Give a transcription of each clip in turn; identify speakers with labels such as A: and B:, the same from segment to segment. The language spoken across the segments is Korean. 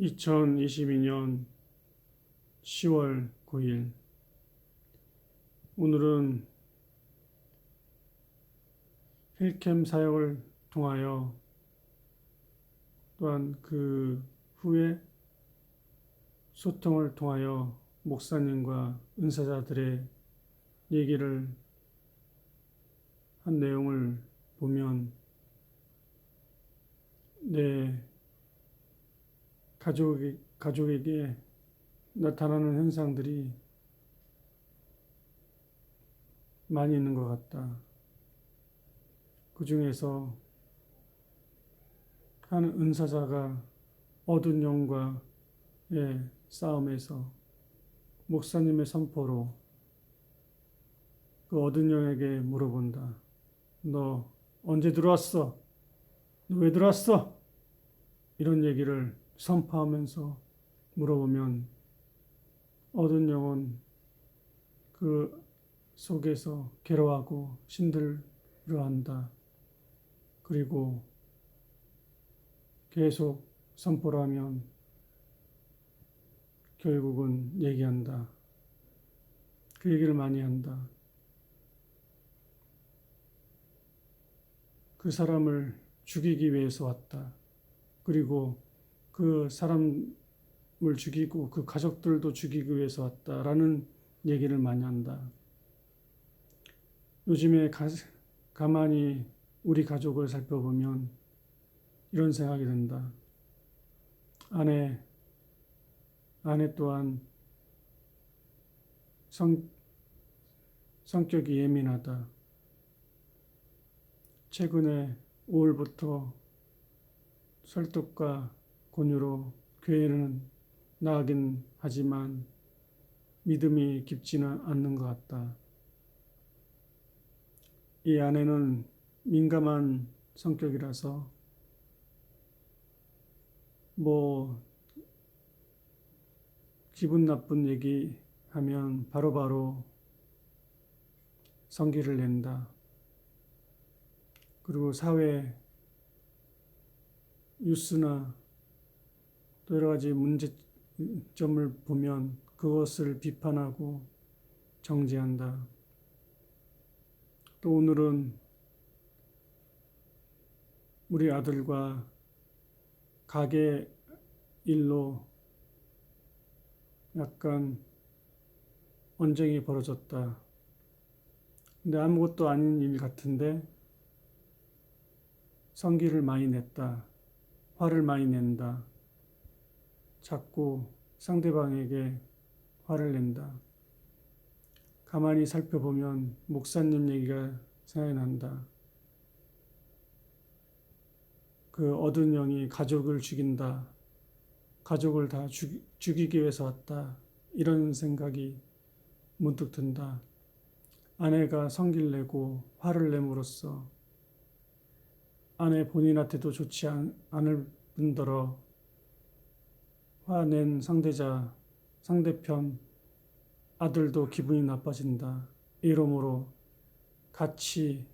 A: 2022년 10월 9일. 오늘은 힐캠 사역을 통하여 또한 그 후에 소통을 통하여 목사님과 은사자들의 얘기를 한 내용을 보면 내 가족이, 가족에게 나타나는 현상들이 많이 있는 것 같다. 그 중에서 한 은사자가 어두운 영과의 싸움에서 목사님의 선포로 그 어두운 영에게 물어본다. 너 언제 들어왔어? 너 왜 들어왔어? 이런 얘기를 선포하면서 물어보면 어두운 영은 그 속에서 괴로워하고 힘들어한다. 그리고 계속 선포를 하면 결국은 얘기한다. 그 얘기를 많이 한다. 그 사람을 죽이기 위해서 왔다. 그리고 그 사람을 죽이고 그 가족들도 죽이기 위해서 왔다라는 얘기를 많이 한다. 요즘에 가, 가만히 우리 가족을 살펴보면 이런 생각이 든다. 아내, 아내 또한 성, 성격이 예민하다. 최근에 5월부터 설득과 권유로 교회는 나가긴 하지만 믿음이 깊지는 않는 것 같다. 이 아내는 민감한 성격이라서 뭐 기분 나쁜 얘기 하면 바로바로 성기를 낸다. 그리고 사회 뉴스나 또 여러 가지 문제점을 보면 그것을 비판하고 정지한다. 또 오늘은 우리 아들과 가게 일로 약간 언쟁이 벌어졌다. 근데 아무것도 아닌 일 같은데 성기를 많이 냈다. 화를 많이 낸다. 자꾸 상대방에게 화를 낸다. 가만히 살펴보면 목사님 얘기가 생각이 난다. 그 어두운 영이 가족을 죽인다. 가족을 다 죽, 죽이기 위해서 왔다. 이런 생각이 문득 든다. 아내가 성기를 내고 화를 내므로써 아내 본인한테도 좋지 않, 않을 뿐더러 화낸 상대자, 상대편 아들도 기분이 나빠진다. 이러므로 같이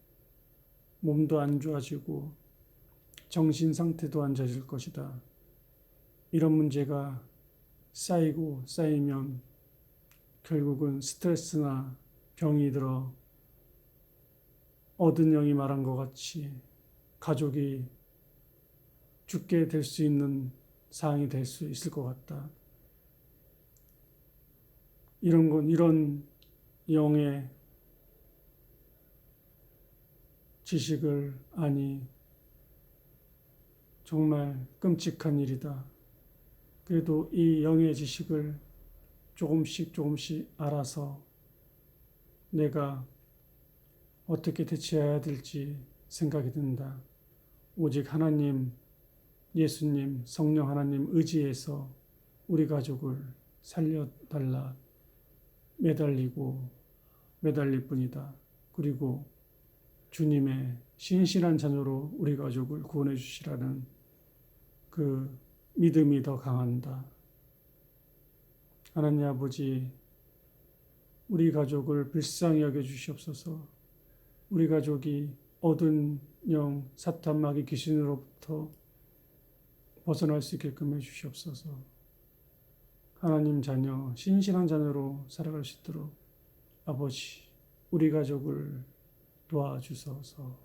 A: 몸도 안 좋아지고 정신 상태도 안 좋아질 것이다. 이런 문제가 쌓이고 쌓이면 결국은 스트레스나 병이 들어 얻은 영이 말한 것 같이 가족이 죽게 될 수 있는 상황이 될 수 있을 것 같다. 이런 건 이런 영의 지식을 아니 정말 끔찍한 일이다. 그래도 이 영의 지식을 조금씩 조금씩 알아서 내가 어떻게 대처해야 될지 생각이 든다. 오직 하나님, 예수님, 성령 하나님 의지해서 우리 가족을 살려달라 매달리고 매달릴 뿐이다. 그리고 주님의 신실한 자녀로 우리 가족을 구원해 주시라는 그 믿음이 더 강한다. 하나님 아버지, 우리 가족을 불쌍히 여겨 주시옵소서. 우리 가족이 얻은 영 사탄 마귀 귀신으로부터 벗어날 수 있게끔 해주시옵소서. 하나님 자녀, 신실한 자녀로 살아갈 수 있도록 아버지, 우리 가족을 도와주소서.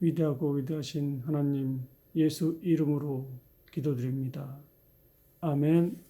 A: 위대하고 위대하신 하나님 예수 이름으로 기도드립니다. 아멘.